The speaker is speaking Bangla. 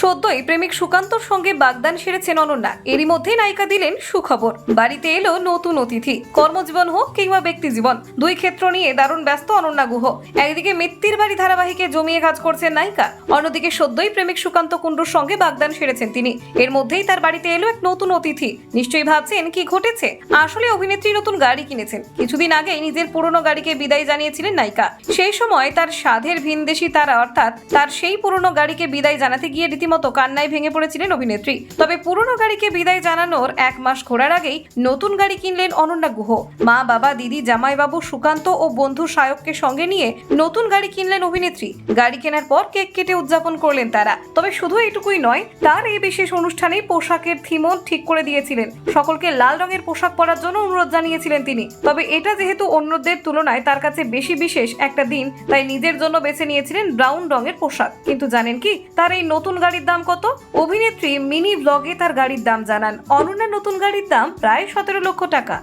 সদ্যই প্রেমিক সুকান্তর সঙ্গে বাগদান সেরেছেন অনন্যা। এরই মধ্যেই নায়িকা দিলেন সুখবর। বাড়িতে এলো নতুন অতিথি। কর্মজীবন হোক কিংবা ব্যক্তি জীবন, দুই ক্ষেত্র নিয়ে দারুণ ব্যস্ত অনন্যা গুহ। একদিকে মিত্তির বাড়ি ধারাবাহিকে জমিয়ে কাজ করছেন নায়িকা, অন্যদিকে সদ্যই প্রেমিক সুকান্ত কুণ্ডুর সঙ্গে বাগদান সেরেছেন তিনি। এর মধ্যেই তার বাড়িতে এলো এক নতুন অতিথি। নিশ্চয়ই ভাবছেন কি ঘটেছে? আসলে অভিনেত্রী নতুন গাড়ি কিনেছেন। কিছুদিন আগেই নিজের পুরনো গাড়িকে বিদায় জানিয়েছিলেন নায়িকা। সেই সময় তার সাধের ভিনদেশি তারা, অর্থাৎ তার সেই পুরনো গাড়িকে বিদায় জানাতে গিয়ে রীতিমতো কান্নায় ভেঙে পড়েছিলেন অভিনেত্রী। তবে পুরনো গাড়িকে বিদায় জানানোর এক মাস ঘোরার আগেই নতুন গাড়ি কিনলেন অনন্যা গুহ। মা, বাবা, দিদি, জামাইবাবু, সুকান্ত ও বন্ধু সায়ককে সঙ্গে নিয়ে নতুন গাড়ি কিনলেন অভিনেত্রী। গাড়ি কেনার পর কেক কেটে উদযাপন করলেন তারা। তবে শুধু এইটুকুই নয়, তার এই বিশেষ অনুষ্ঠানে পোশাকের থিমও ঠিক করে দিয়েছিলেন। সকলকে লাল রঙের পোশাক পরার জন্য অনুরোধ জানিয়েছিলেন তিনি। তবে এটা যেহেতু অন্যদের তুলনায় তার কাছে বেশি বিশেষ একটা দিন, তাই নিজের জন্য বেছে নিয়েছিলেন ব্রাউন রঙের পোশাক। কিন্তু জানেন কি, তার এই নতুন গাড়ির দাম কত? অভিনেত্রী মিনি ব্লগে তার গাড়ির দাম জানান। অনন্যার নতুন গাড়ির দাম প্রায় সতেরো লক্ষ টাকা।